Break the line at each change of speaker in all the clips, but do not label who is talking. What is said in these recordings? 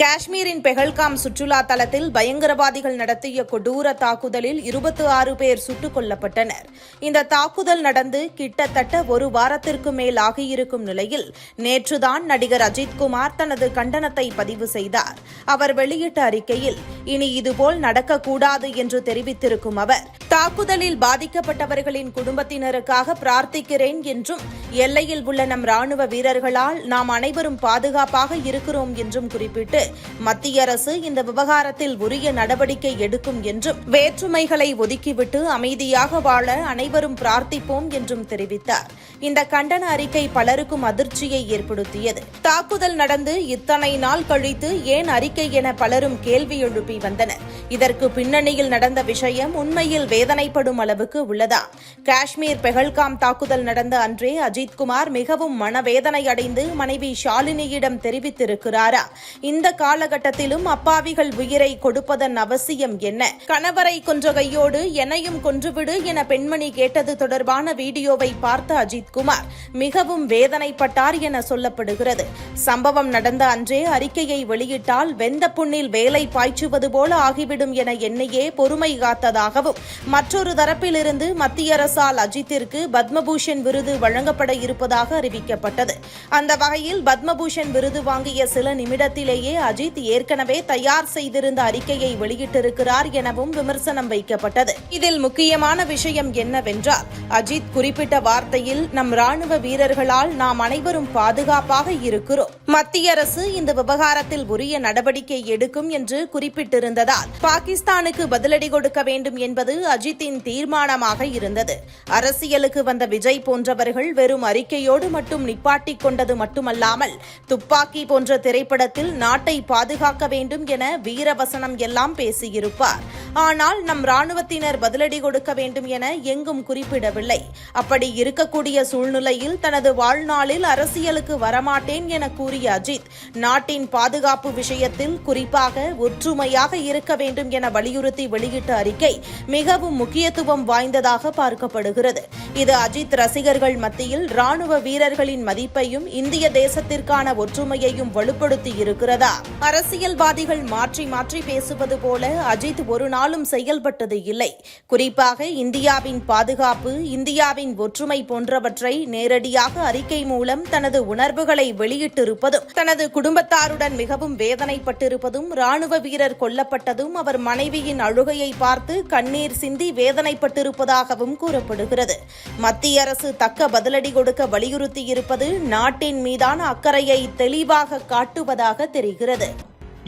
காஷ்மீரின் பெஹல்காம் சுற்றுலா தலத்தில் பயங்கரவாதிகள் நடத்திய கொடூர தாக்குதலில் இருபத்தி ஆறு பேர் சுட்டுக் கொல்லப்பட்டனர். இந்த தாக்குதல் நடந்து கிட்டத்தட்ட ஒரு வாரத்திற்கு மேல் ஆகியிருக்கும் நிலையில் நேற்றுதான் நடிகர் அஜித்குமார் தனது கண்டனத்தை பதிவு செய்தார். அவர் வெளியிட்ட அறிக்கையில் இனி இதுபோல் நடக்கக்கூடாது என்று தெரிவித்திருக்கும் அவர் தாக்குதலில் பாதிக்கப்பட்டவர்களின் குடும்பத்தினருக்காக பிரார்த்திக்கிறேன் என்றும் எல்லையில் உள்ள நம் ராணுவ வீரர்களால் நாம் அனைவரும் பாதுகாப்பாக இருக்கிறோம் என்றும் குறிப்பிட்டு மத்திய அரசு இந்த விவகாரத்தில் உரிய நடவடிக்கை எடுக்கும் என்றும் வேற்றுமைகளை ஒதுக்கிவிட்டு அமைதியாக வாழ அனைவரும் பிரார்த்திப்போம் என்றும் தெரிவித்தார். இந்த கண்டன அறிக்கை பலருக்கும் அதிர்ச்சியை ஏற்படுத்தியது. தாக்குதல் நடந்து இத்தனை நாள் கழித்து ஏன் அறிக்கை என பலரும் கேள்வி எழுப்பி வந்தனர். இதற்கு பின்னணியில் நடந்த விஷயம் உண்மையில் வேதனைப்படும் அளவுக்கு உள்ளதா? காஷ்மீர் பெஹல்காம் தாக்குதல் நடந்த அன்றே அஜித்குமார் மிகவும் மனவேதனை அடைந்து மனைவி ஷாலினியிடம் தெரிவித்திருக்கிறாரா? இந்த காலகட்டத்திலும் அப்பாவிகள் உயிரை கொடுப்பதன் அவசியம் என்ன? கணவரை கொன்ற கையோடு என்னையும் கொன்றுவிடு என பெண்மணி கேட்டது தொடர்பான வீடியோவை பார்த்த அஜித்குமார் மிகவும் வேதனைப்பட்டார் என சொல்லப்படுகிறது. சம்பவம் நடந்த அன்றே அறிக்கையை வெளியிட்டால் வெந்த புண்ணில் வேலை பாய்ச்சுவது போல ஆகிவிடும் என எண்ணியே பொறுமை காத்ததாகவும் மற்றொரு தரப்பிலிருந்து மத்திய அரசால் அஜித்திற்கு பத்மபூஷன் விருது வழங்கப்பட இருப்பதாக அறிவிக்கப்பட்டது. அந்த வகையில் பத்மபூஷன் விருது வாங்கிய சில நிமிடத்திலேயே அஜித் ஏற்கனவே தயார் செய்திருந்த அறிக்கையை வெளியிட்டிருக்கிறார் எனவும் விமர்சனம் வைக்கப்பட்டது. இதில் முக்கியமான விஷயம் என்னவென்றால் அஜித் குறிப்பிட்ட வார்த்தையில் நம் ராணுவ வீரர்களால் நாம் அனைவரும் பாதுகாப்பாக இருக்கிறோம். மத்திய அரசு இந்த விவகாரத்தில் உரிய நடவடிக்கை எடுக்கும் என்று குறிப்பிட்டிருந்ததால் பாகிஸ்தானுக்கு பதிலடி கொடுக்க வேண்டும் என்பது அஜித்தின் தீர்மானமாக இருந்தது. அரசியலுக்கு வந்த விஜய் போன்றவர்கள் வெறும் வெறும் அறிக்கையோடு மட்டும் நிப்பாட்டிக் கொண்டது மட்டுமல்லாமல் துப்பாக்கி போன்ற திரைப்படத்தில் நாட்டை பாதுகாக்க வேண்டும் என வீரவசனம் எல்லாம் பேசியிருப்பார். ஆனால் நம் ராணுவத்தினர் பதிலடி கொடுக்க வேண்டும் என எங்கும் குறிப்பிடவில்லை. அப்படி இருக்கக்கூடிய சூழ்நிலையில் தனது வாழ்நாளில் அரசியலுக்கு வரமாட்டேன் என கூறிய அஜித் நாட்டின் பாதுகாப்பு விஷயத்தில் குறிப்பாக ஒற்றுமையாக இருக்க வேண்டும் என வலியுறுத்தி வெளியிட்ட அறிக்கை மிகவும் முக்கியத்துவம் வாய்ந்ததாக பார்க்கப்படுகிறது. இது அஜித் ரசிகர்கள் மத்தியில் ராணுவ வீரர்களின் மதிப்பையும் இந்திய தேசத்திற்கான ஒற்றுமையையும் வலுப்படுத்தி இருக்கிறதா? அரசியல்வாதிகள் மாற்றி மாற்றி பேசுவது போல அஜித் ஒரு நாளும் செயல்பட்டது இல்லை. குறிப்பாக இந்தியாவின் பாதுகாப்பு இந்தியாவின் ஒற்றுமை போன்றவற்றை நேரடியாக அறிக்கை மூலம் தனது உணர்வுகளை வெளியிட்டிருப்பதும் தனது குடும்பத்தாருடன் மிகவும் வேதனைப்பட்டிருப்பதும் ராணுவ வீரர் கொல்லப்பட்டதும் அவர் மனைவியின் அழுகையை பார்த்து கண்ணீர் சிந்தி வேதனைப்பட்டிருப்பதாகவும் கூறப்படுகிறது. மத்திய அரசு தக்க பதிலடி கொடுக்க வலியுறுத்தியிருப்பது நாட்டின் மீதான அக்கறையை தெளிவாக காட்டுவதாக தெரிகிறது.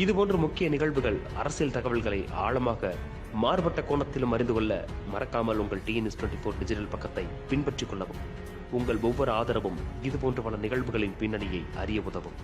இதுபோன்ற முக்கிய நிகழ்வுகள் அரசியல் தகவல்களை ஆழமாக மாறுபட்ட கோணத்திலும் அறிந்து கொள்ள மறக்காமல் உங்கள் டிஎன்எஸ் டுவெண்ட்டி ஃபோர் டிஜிட்டல் பக்கத்தை பின்பற்றிக் கொள்ளவும். உங்கள் ஒவ்வொரு ஆதரவும் இதுபோன்ற பல நிகழ்வுகளின் பின்னணியை அறிய உதவும்.